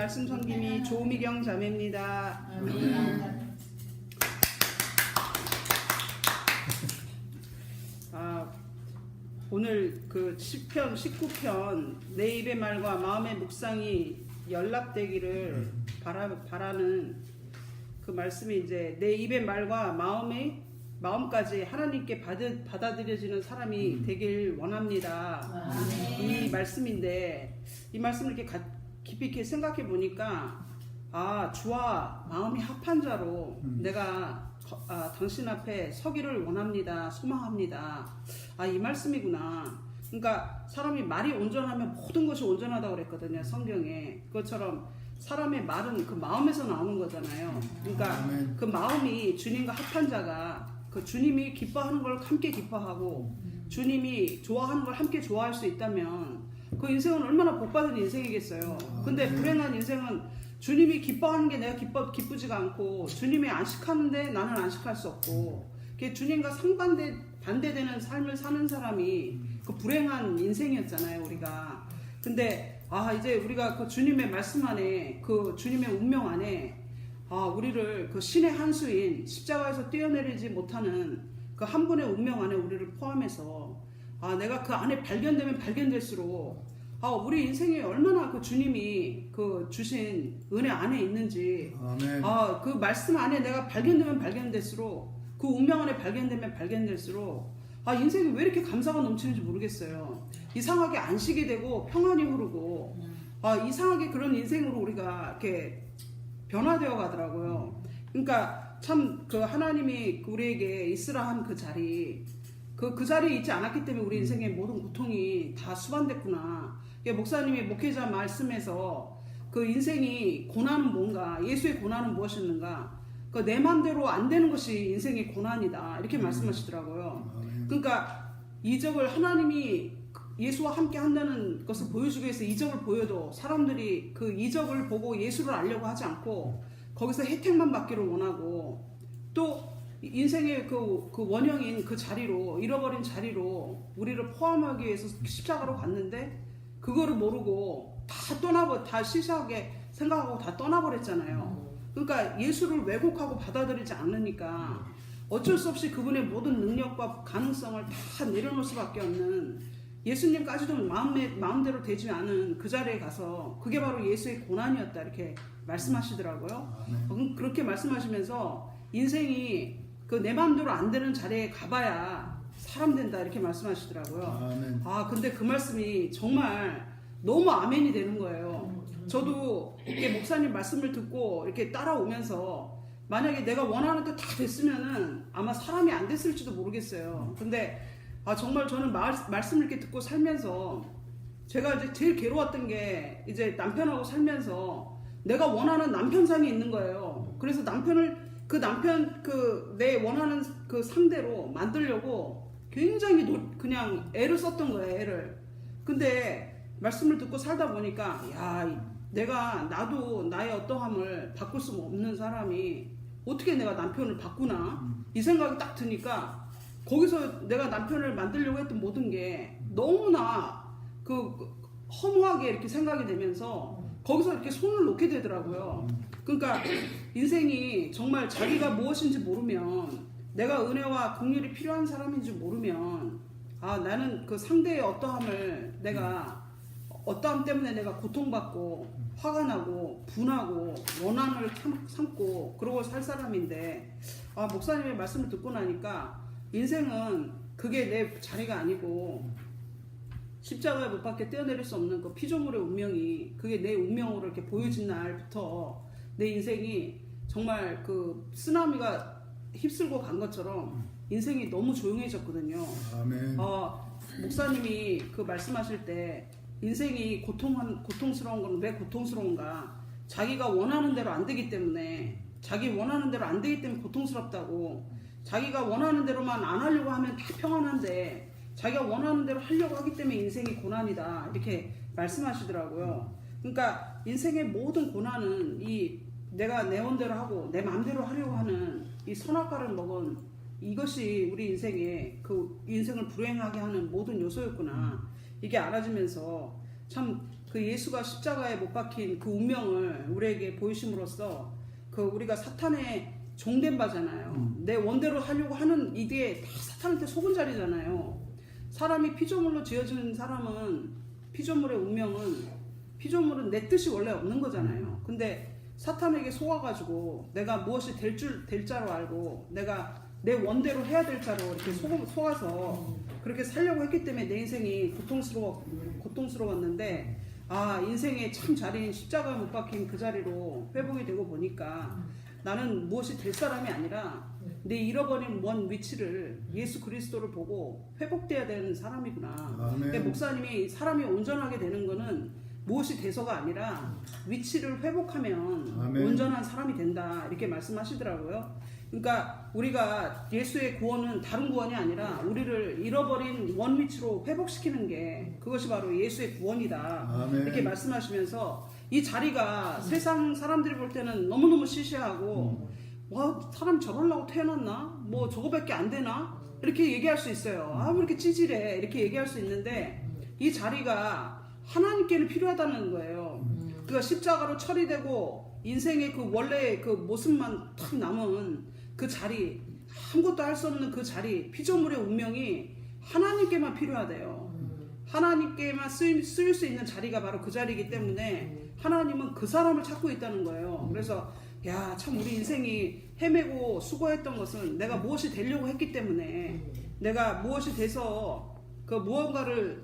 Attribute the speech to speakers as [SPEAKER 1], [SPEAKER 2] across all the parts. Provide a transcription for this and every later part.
[SPEAKER 1] 말씀 섬김이 조미경 자매입니다. 아, 오늘 그 10편, 19편 내 입의 말과 마음의 묵상이 연락되기를 바라, 바라는 그 말씀이 이제 내 입의 말과 마음의 마음까지 하나님께 받아, 받아들여지는 사람이 되길 원합니다. 이 말씀인데 이 말씀을 이렇게 가- 깊이 있게 생각해 보니까 아 주와 마음이 합한 자로 내가 거- 아, 당신 앞에 서기를 원합니다 소망합니다. 아 이 말씀이구나. 그러니까 사람이 말이 온전하면 모든 것이 온전하다고 그랬거든요 성경에. 그것처럼 사람의 말은 그 마음에서 나오는 거잖아요. 그러니까
[SPEAKER 2] 아멘.
[SPEAKER 1] 그 마음이 주님과 합한 자가 그 주님이 기뻐하는 걸 함께 기뻐하고 주님이 좋아하는 걸 함께 좋아할 수 있다면 그 인생은 얼마나 복받은 인생이겠어요. 근데
[SPEAKER 2] 아멘.
[SPEAKER 1] 불행한 인생은 주님이 기뻐하는 게 내가 기뻐 기쁘지가 않고 주님이 안식하는데 나는 안식할 수 없고 그게 주님과 상반대 반대되는 삶을 사는 사람이 그 불행한 인생이었잖아요 우리가. 근데 아 이제 우리가 그 주님의 말씀 안에 그 주님의 운명 안에 아, 우리를 그 신의 한 수인 십자가에서 뛰어내리지 못하는 그 한 분의 운명 안에 우리를 포함해서 아, 내가 그 안에 발견되면 발견될수록 아, 우리 인생에 얼마나 그 주님이 그 주신 은혜 안에 있는지
[SPEAKER 2] 아멘.
[SPEAKER 1] 아, 그 말씀 안에 내가 발견되면 발견될수록 그 운명 안에 발견되면 발견될수록 아, 인생이 왜 이렇게 감사가 넘치는지 모르겠어요. 이상하게 안식이 되고 평안이 흐르고 아, 이상하게 그런 인생으로 우리가 이렇게 변화되어 가더라고요. 그러니까 참 그 하나님이 우리에게 있으라 한 그 자리 그, 그 자리에 있지 않았기 때문에 우리 인생의 모든 고통이 다 수반됐구나. 목사님이 목회자 말씀에서 그 인생이 고난은 뭔가, 예수의 고난은 무엇이었는가, 그내 맘대로 안 되는 것이 인생의 고난이다. 이렇게 말씀하시더라고요.
[SPEAKER 2] 아멘.
[SPEAKER 1] 그러니까 이적을 하나님이 예수와 함께 한다는 것을 보여주기 위해서 이적을 보여도 사람들이 그 이적을 보고 예수를 알려고 하지 않고 거기서 혜택만 받기를 원하고 또 인생의 그, 그 원형인 그 자리로 잃어버린 자리로 우리를 포함하기 위해서 십자가로 갔는데 그거를 모르고 다 떠나버 다 시시하게 생각하고 다 떠나버렸잖아요. 그러니까 예수를 왜곡하고 받아들이지 않으니까 어쩔 수 없이 그분의 모든 능력과 가능성을 다 내려놓을 수밖에 없는 예수님까지도 마음에, 마음대로 되지 않은 그 자리에 가서 그게 바로 예수의 고난이었다 이렇게 말씀하시더라고요. 어, 그렇게 말씀하시면서 인생이 그 내 마음대로 안 되는 자리에 가봐야 사람 된다 이렇게 말씀하시더라고요.
[SPEAKER 2] 아멘.
[SPEAKER 1] 아, 근데 그 말씀이 정말 너무 아멘이 되는 거예요. 저도 이렇게 목사님 말씀을 듣고 이렇게 따라오면서 만약에 내가 원하는 게 다 됐으면은 아마 사람이 안 됐을지도 모르겠어요. 근데 아, 정말 저는 말, 말씀을 이렇게 듣고 살면서 제가 이제 제일 괴로웠던 게 이제 남편하고 살면서 내가 원하는 남편상이 있는 거예요. 그래서 남편을 그 남편 그 내 원하는 그 상대로 만들려고 굉장히 노, 그냥 애를 썼던 거예요, 애를. 근데 말씀을 듣고 살다 보니까 야, 이- 내가 나도 나의 어떠함을 바꿀 수 없는 사람이 어떻게 내가 남편을 바꾸나 이 생각이 딱 드니까 거기서 내가 남편을 만들려고 했던 모든 게 너무나 그 허무하게 이렇게 생각이 되면서 거기서 이렇게 손을 놓게 되더라고요. 그러니까 인생이 정말 자기가 무엇인지 모르면 내가 은혜와 긍휼이 필요한 사람인지 모르면 아 나는 그 상대의 어떠함을 내가 어떠함 때문에 내가 고통받고 화가 나고 분하고 원한을 참, 삼고 그러고 살 사람인데 아 목사님의 말씀을 듣고 나니까 인생은 그게 내 자리가 아니고 십자가에 못 박혀 떼어내릴 수 없는 그 피조물의 운명이 그게 내 운명으로 이렇게 보여진 날부터 내 인생이 정말 그 쓰나미가 휩쓸고 간 것처럼 인생이 너무 조용해졌거든요.
[SPEAKER 2] 아멘.
[SPEAKER 1] 어, 목사님이 그 말씀하실 때 인생이 고통한 고통스러운 건 왜 고통스러운가? 자기가 원하는 대로 안 되기 때문에 자기 원하는 대로 안 되기 때문에 고통스럽다고 자기가 원하는 대로만 안 하려고 하면 다 평안한데 자기가 원하는 대로 하려고 하기 때문에 인생이 고난이다 이렇게 말씀하시더라고요. 그러니까 인생의 모든 고난은 이 내가 내 원대로 하고 내 마음대로 하려고 하는 이 선악과를 먹은 이것이 우리 인생의 그 인생을 불행하게 하는 모든 요소였구나 이게 알아지면서 참 그 예수가 십자가에 못 박힌 그 운명을 우리에게 보이심으로써 그 우리가 사탄의 종된 바잖아요. 내 원대로 하려고 하는 이게 다 사탄한테 속은 자리잖아요. 사람이 피조물로 지어진 사람은 피조물의 운명은 피조물은 내 뜻이 원래 없는 거잖아요. 근데 사탄에게 속아가지고 내가 무엇이 될 줄 될 자로 알고 내가 내 원대로 해야 될 자로 이렇게 속, 속아서 그렇게 살려고 했기 때문에 내 인생이 고통스러워 고통스러웠는데 아 인생의 참 자리인 십자가 못 박힌 그 자리로 회복이 되고 보니까 나는 무엇이 될 사람이 아니라 내 잃어버린 먼 위치를 예수 그리스도를 보고 회복돼야 되는 사람이구나.
[SPEAKER 2] 아멘.
[SPEAKER 1] 근데 목사님이 사람이 온전하게 되는 거는 무엇이 돼서가 아니라 위치를 회복하면
[SPEAKER 2] 아멘.
[SPEAKER 1] 온전한 사람이 된다 이렇게 말씀하시더라고요. 그러니까 우리가 예수의 구원은 다른 구원이 아니라 우리를 잃어버린 원 위치로 회복시키는 게 그것이 바로 예수의 구원이다.
[SPEAKER 2] 아멘.
[SPEAKER 1] 이렇게 말씀하시면서 이 자리가 세상 사람들이 볼 때는 너무너무 시시하고 와 사람 저럴라고 태어났나? 뭐 저거밖에 안 되나? 이렇게 얘기할 수 있어요. 아 왜 이렇게 찌질해? 이렇게 얘기할 수 있는데 이 자리가 하나님께는 필요하다는 거예요. 그가 십자가로 처리되고 인생의 그 원래 그 모습만 탁 남은 그 자리 아무것도 할 수 없는 그 자리 피조물의 운명이 하나님께만 필요하대요. 하나님께만 쓰일, 쓰일 수 있는 자리가 바로 그 자리이기 때문에 하나님은 그 사람을 찾고 있다는 거예요. 그래서 야 참 우리 인생이 헤매고 수고했던 것은 내가 무엇이 되려고 했기 때문에 내가 무엇이 돼서 그 무언가를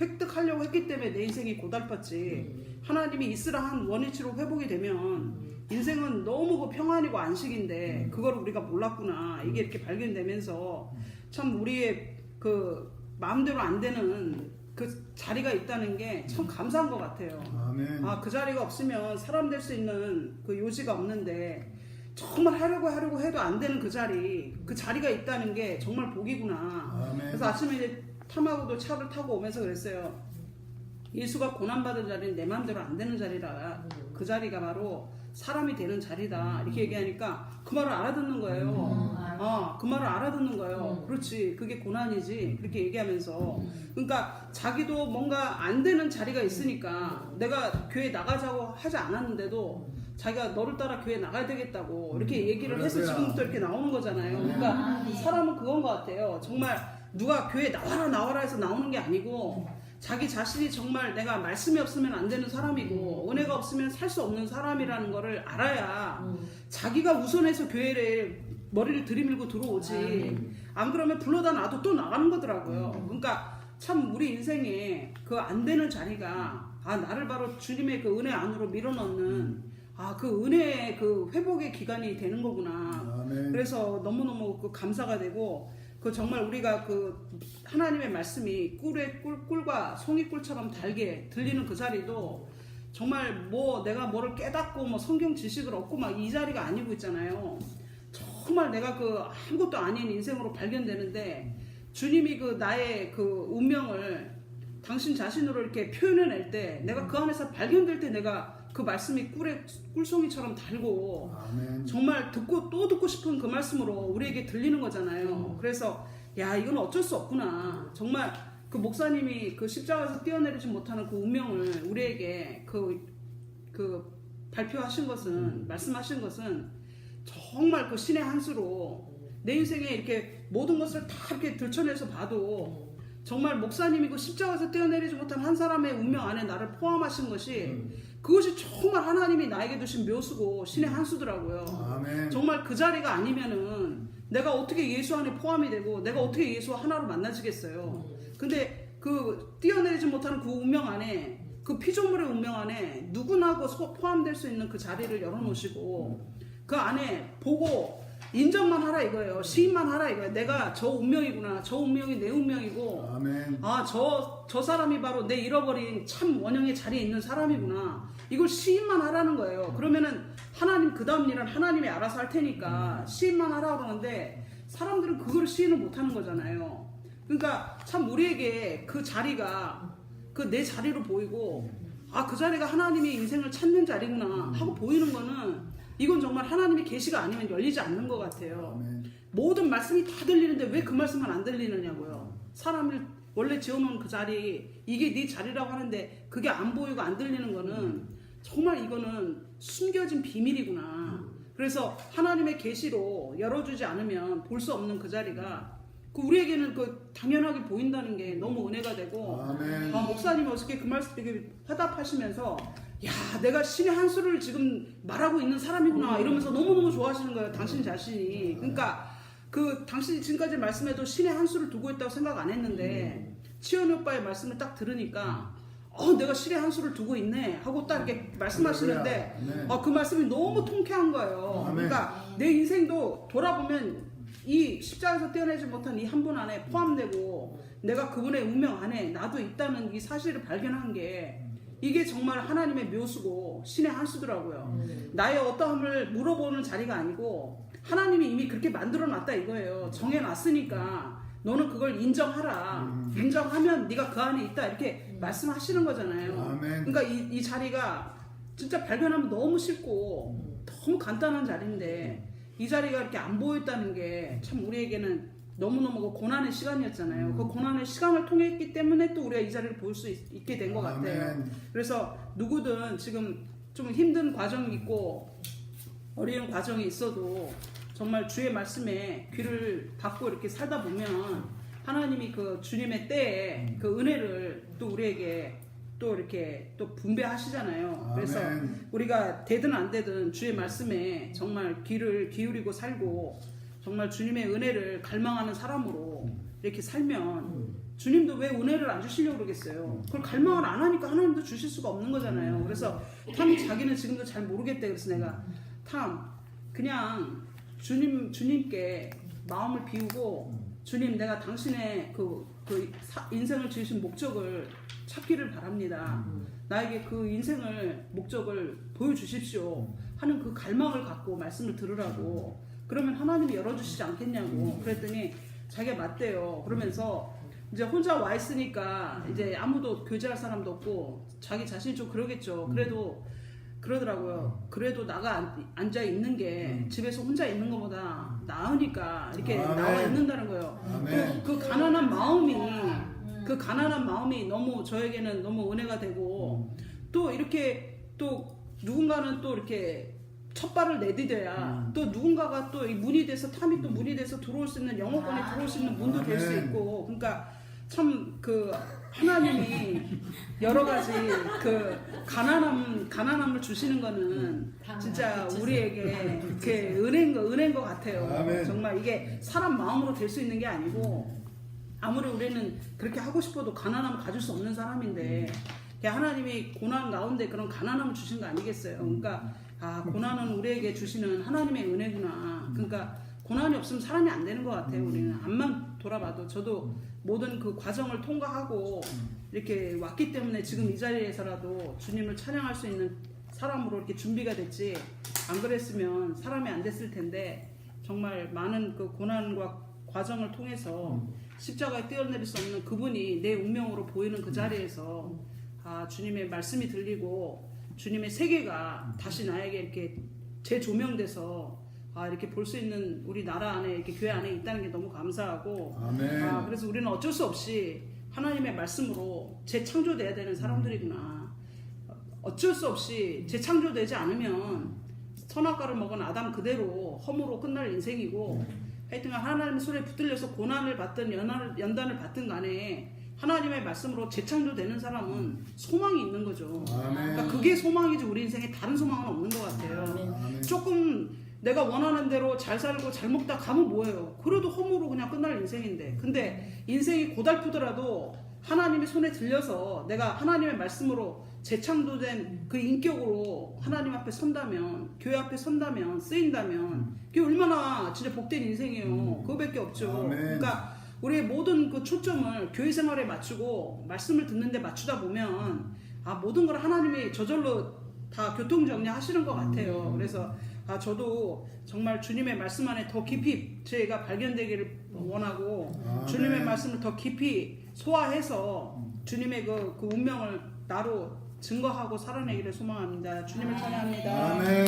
[SPEAKER 1] 획득하려고 했기 때문에 내 인생이 고달팠지. 하나님이 있으라 한 원위치로 회복이 되면 인생은 너무 그 평안이고 안식인데 그걸 우리가 몰랐구나. 이게 이렇게 발견되면서 참 우리의 그 마음대로 안 되는 그 자리가 있다는 게 참 감사한 것 같아요.
[SPEAKER 2] 아멘.
[SPEAKER 1] 아, 그 자리가 없으면 사람 될 수 있는 그 요지가 없는데 정말 하려고 하려고 해도 안 되는 그 자리, 그 자리가 있다는 게 정말 복이구나.
[SPEAKER 2] 아멘.
[SPEAKER 1] 그래서 아침에 이제 탐하고도 차를 타고 오면서 그랬어요. 예수가 고난받은 자리는 내 마음대로 안 되는 자리라. 그 자리가 바로 사람이 되는 자리다. 이렇게 얘기하니까 그 말을 알아듣는 거예요. 아, 그 말을 알아듣는 거예요. 그렇지. 그게 고난이지. 그렇게 얘기하면서. 그러니까 자기도 뭔가 안 되는 자리가 있으니까 내가 교회 나가자고 하지 않았는데도 자기가 너를 따라 교회 나가야 되겠다고 이렇게 얘기를 해서
[SPEAKER 2] 그러세요.
[SPEAKER 1] 지금 또 이렇게 나오는 거잖아요. 그러니까 사람은 그건 것 같아요. 정말 누가 교회 나와라 나와라 해서 나오는 게 아니고 자기 자신이 정말 내가 말씀이 없으면 안 되는 사람이고 은혜가 없으면 살 수 없는 사람이라는 거를 알아야 자기가 우선해서 교회를 머리를 들이밀고 들어오지 안 그러면 불러다 놔도 또 나가는 거더라고요. 그러니까 참 우리 인생에 그 안 되는 자리가 아 나를 바로 주님의 그 은혜 안으로 밀어넣는 아 그 은혜의 그 회복의 기간이 되는 거구나.
[SPEAKER 2] 아멘.
[SPEAKER 1] 그래서 너무너무 그 감사가 되고 그 정말 우리가 그 하나님의 말씀이 꿀의 꿀, 꿀과 송이 꿀처럼 달게 들리는 그 자리도 정말 뭐 내가 뭐를 깨닫고 뭐 성경 지식을 얻고 막 이 자리가 아니고 있잖아요. 정말 내가 그 아무것도 아닌 인생으로 발견되는데 주님이 그 나의 그 운명을 당신 자신으로 이렇게 표현해낼 때 내가 그 안에서 발견될 때 내가 그 말씀이 꿀의 꿀송이처럼 달고
[SPEAKER 2] 아멘.
[SPEAKER 1] 정말 듣고 또 듣고 싶은 그 말씀으로 우리에게 들리는 거잖아요. 그래서 야 이건 어쩔 수 없구나. 정말 그 목사님이 그 십자가에서 뛰어내리지 못하는 그 운명을 우리에게 그, 그 발표하신 것은 말씀하신 것은 정말 그 신의 한 수로 내 인생에 이렇게 모든 것을 다 이렇게 들춰내서 봐도 정말 목사님이 그 십자가에서 뛰어내리지 못한 한 사람의 운명 안에 나를 포함하신 것이 그것이 정말 하나님이 나에게 주신 묘수고 신의 한 수더라고요.
[SPEAKER 2] 아멘.
[SPEAKER 1] 정말 그 자리가 아니면은 내가 어떻게 예수 안에 포함이 되고 내가 어떻게 예수와 하나로 만나지겠어요. 근데 그 뛰어내리지 못하는 그 운명 안에 그 피조물의 운명 안에 누구나 포함될 수 있는 그 자리를 열어놓으시고 그 안에 보고 인정만 하라 이거예요. 시인만 하라 이거예요. 내가 저 운명이구나. 저 운명이 내 운명이고
[SPEAKER 2] 아멘.
[SPEAKER 1] 아, 저, 저 사람이 바로 내 잃어버린 참 원형의 자리에 있는 사람이구나. 이걸 시인만 하라는 거예요. 그러면은 하나님 그 다음 일은 하나님이 알아서 할 테니까 시인만 하라 그러는데 사람들은 그걸 시인을 못 하는 거잖아요. 그러니까 참 우리에게 그 자리가 그 내 자리로 보이고 아, 그 자리가 하나님의 인생을 찾는 자리구나 하고 보이는 거는 이건 정말 하나님의 계시가 아니면 열리지 않는 것 같아요.
[SPEAKER 2] 아멘.
[SPEAKER 1] 모든 말씀이 다 들리는데 왜 그 말씀만 안 들리느냐고요. 사람을 원래 지어놓은 그 자리 이게 네 자리라고 하는데 그게 안 보이고 안 들리는 거는 정말 이거는 숨겨진 비밀이구나. 그래서 하나님의 계시로 열어주지 않으면 볼 수 없는 그 자리가 그 우리에게는 그 당연하게 보인다는 게 너무 은혜가 되고.
[SPEAKER 2] 아,
[SPEAKER 1] 목사님이 어저께 그 말씀 되게 화답하시면서 야 내가 신의 한 수를 지금 말하고 있는 사람이구나 이러면서 너무너무 좋아하시는 거예요 당신 자신이 그러니까 그 당신이 지금까지 말씀해도 신의 한 수를 두고 있다고 생각 안 했는데 치현이 오빠의 말씀을 딱 들으니까 어 내가 신의 한 수를 두고 있네 하고 딱 이렇게 말씀하시는데
[SPEAKER 2] 아멘.
[SPEAKER 1] 어, 그 말씀이 너무 통쾌한 거예요. 그러니까 내 인생도 돌아보면 이 십자가에서 떼어내지 못한 이 한 분 안에 포함되고 내가 그분의 운명 안에 나도 있다는 이 사실을 발견한 게 이게 정말 하나님의 묘수고 신의 한 수더라고요. 나의 어떠함을 물어보는 자리가 아니고 하나님이 이미 그렇게 만들어 놨다 이거예요. 정해 놨으니까 너는 그걸 인정하라. 인정하면 네가 그 안에 있다 이렇게 말씀하시는 거잖아요.
[SPEAKER 2] 아멘.
[SPEAKER 1] 그러니까 이, 이 자리가 진짜 발견하면 너무 쉽고 너무 간단한 자리인데 이 자리가 이렇게 안 보였다는 게 참 우리에게는 너무너무 그 고난의 시간이었잖아요. 그 고난의 시간을 통했기 때문에 또 우리가 이 자리를 볼 수 있게 된 것 같아요.
[SPEAKER 2] 아멘.
[SPEAKER 1] 그래서 누구든 지금 좀 힘든 과정이 있고 어려운 과정이 있어도 정말 주의 말씀에 귀를 닫고 이렇게 살다 보면 하나님이 그 주님의 때에 그 은혜를 또 우리에게 또 이렇게 또 분배하시잖아요. 그래서
[SPEAKER 2] 아멘.
[SPEAKER 1] 우리가 되든 안 되든 주의 말씀에 정말 귀를 기울이고 살고 정말 주님의 은혜를 갈망하는 사람으로 이렇게 살면 주님도 왜 은혜를 안 주시려고 그러겠어요. 그걸 갈망을 안 하니까 하나님도 주실 수가 없는 거잖아요. 그래서 참 자기는 지금도 잘 모르겠대. 그래서 내가 참 그냥 주님 주님께 마음을 비우고 주님 내가 당신의 그, 그 사- 인생을 지으신 목적을 찾기를 바랍니다. 나에게 그 인생을 목적을 보여주십시오 하는 그 갈망을 갖고 말씀을 들으라고. 그러면 하나님이 열어주시지 않겠냐고 그랬더니 자기가 맞대요. 그러면서 이제 혼자 와 있으니까 이제 아무도 교제할 사람도 없고 자기 자신이 좀 그러겠죠. 그래도 그러더라고요. 그래도 나가 앉- 앉아 있는 게 집에서 혼자 있는 것보다 나으니까 이렇게
[SPEAKER 2] 아멘.
[SPEAKER 1] 나와 있는다는 거예요.
[SPEAKER 2] 아멘.
[SPEAKER 1] 그, 그 가난한 마음이 그 가난한 마음이 너무 저에게는 너무 은혜가 되고 또 이렇게 또 누군가는 또 이렇게 첫 발을 내디뎌야 또 누군가가 또 이 문이 돼서 탐이 또 문이 돼서 들어올 수 있는 영어권에 들어올 수 있는 문도 될 수. 있고 그러니까 참 그 하나님이 여러 가지 그 가난함 가난함을 주시는 거는 진짜 우리에게 이렇게 은혜인 거 은혜인 것 같아요.
[SPEAKER 2] 아멘.
[SPEAKER 1] 정말 이게 사람 마음으로 될 수 있는 게 아니고 아무리 우리는 그렇게 하고 싶어도 가난함을 가질 수 없는 사람인데 그냥 하나님이 고난 가운데 그런 가난함을 주신 거 아니겠어요. 그러니까 아 고난은 우리에게 주시는 하나님의 은혜구나. 그러니까 고난이 없으면 사람이 안 되는 것 같아요. 우리는 앞만 돌아봐도 저도 모든 그 과정을 통과하고 이렇게 왔기 때문에 지금 이 자리에서라도 주님을 찬양할 수 있는 사람으로 이렇게 준비가 됐지 안 그랬으면 사람이 안 됐을 텐데 정말 많은 그 고난과 과정을 통해서 십자가에 뛰어내릴 수 없는 그분이 내 운명으로 보이는 그 자리에서 아 주님의 말씀이 들리고 주님의 세계가 다시 나에게 이렇게 재조명돼서 아 이렇게 볼 수 있는 우리 나라 안에 이렇게 교회 안에 있다는 게 너무 감사하고
[SPEAKER 2] 아멘.
[SPEAKER 1] 아, 그래서 우리는 어쩔 수 없이 하나님의 말씀으로 재창조돼야 되는 사람들이구나. 어쩔 수 없이 재창조되지 않으면 선악과를 먹은 아담 그대로 험으로 끝날 인생이고 하여튼 하나님의 손에 붙들려서 고난을 받든 연단을 받든 간에 하나님의 말씀으로 재창조되는 사람은 소망이 있는 거죠. 그러니까 그게 소망이지 우리 인생에 다른 소망은 없는 것 같아요. 조금 내가 원하는 대로 잘 살고 잘 먹다 가면 뭐예요? 그래도 험으로 그냥 끝날 인생인데. 근데 인생이 고달프더라도 하나님의 손에 들려서 내가 하나님의 말씀으로 재창조된 그 인격으로 하나님 앞에 선다면, 교회 앞에 선다면, 쓰인다면, 그게 얼마나 진짜 복된 인생이에요. 그거밖에 없죠. 그러니까 우리의 모든 그 초점을 교회 생활에 맞추고 말씀을 듣는데 맞추다 보면 아 모든 걸 하나님이 저절로 다 교통 정리하시는 것 같아요. 그래서 아 저도 정말 주님의 말씀 안에 더 깊이 제가 발견되기를 원하고
[SPEAKER 2] 아멘.
[SPEAKER 1] 주님의 말씀을 더 깊이 소화해서 주님의 그, 그 운명을 나로 증거하고 살아내기를 소망합니다. 주님을 찬양합니다.
[SPEAKER 2] 아멘.